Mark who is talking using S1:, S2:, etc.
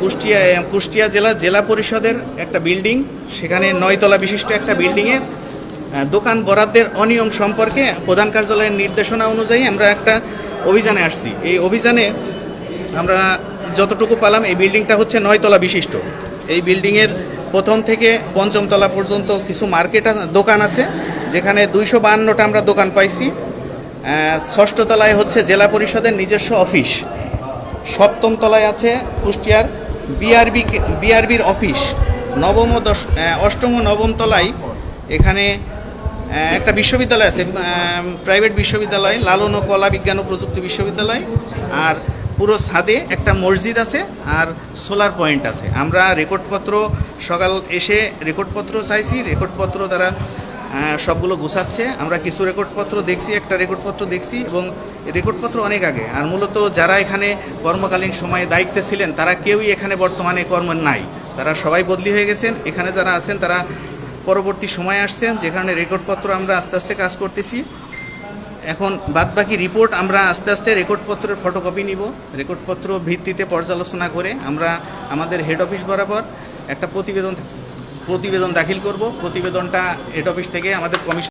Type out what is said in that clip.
S1: কুষ্টিয়া কুষ্টিয়া জেলা জেলা পরিষদের একটা বিল্ডিং। সেখানে নয়তলা বিশিষ্ট একটা বিল্ডিংয়ের দোকান বরাদ্দের অনিয়ম সম্পর্কে প্রধান কার্যালয়ের নির্দেশনা অনুযায়ী আমরা একটা অভিযানে আসছি। এই অভিযানে আমরা যতটুকু পালাম, এই বিল্ডিংটা হচ্ছে নয়তলা বিশিষ্ট। এই বিল্ডিংয়ের প্রথম থেকে পঞ্চম তলা পর্যন্ত কিছু মার্কেট দোকান আছে, যেখানে দুইশো বাহান্নটা আমরা দোকান পাইছি। ষষ্ঠ তলায় হচ্ছে জেলা পরিষদের নিজস্ব অফিস। সপ্তম তলায় আছে কুষ্টিয়ার বিআরবি বিআরবির অফিস। নবম ও দশ অষ্টম ও নবম তলায় এখানে একটা বিশ্ববিদ্যালয় আছে প্রাইভেট বিশ্ববিদ্যালয়, লালন ও কলা, বিজ্ঞান ও প্রযুক্তি বিশ্ববিদ্যালয়। আর পুরো ছাদে একটা মসজিদ আছে আর সোলার পয়েন্ট আছে। আমরা রেকর্ডপত্র, সকাল এসে রেকর্ডপত্র চাইছি। রেকর্ডপত্র তারা সবগুলো গুছাচ্ছে। আমরা কিছু রেকর্ডপত্র দেখছি, একটা রেকর্ডপত্র দেখছি এবং রেকর্ডপত্র অনেক আগে। আর মূলত যারা এখানে কর্মকালীন সময়ে দায়িত্বে ছিলেন, তারা কেউই এখানে বর্তমানে কর্ম নাই। তারা সবাই বদলি হয়ে গেছেন। এখানে যারা আছেন, তারা পরবর্তী সময় আসছেন যেখানে রেকর্ডপত্র আমরা আস্তে আস্তে কাজ করতেছি। এখন বাদবাকি রিপোর্ট আমরা আস্তে আস্তে রেকর্ডপত্রের ফটোকপি নিব। রেকর্ডপত্র ভিত্তিতে পর্যালোচনা করে আমরা আমাদের হেড অফিস বরাবর একটা প্রতিবেদন প্রতিবেদন দাখিল করব। প্রতিবেদনটা হেড অফিস থেকে আমাদের কমিশন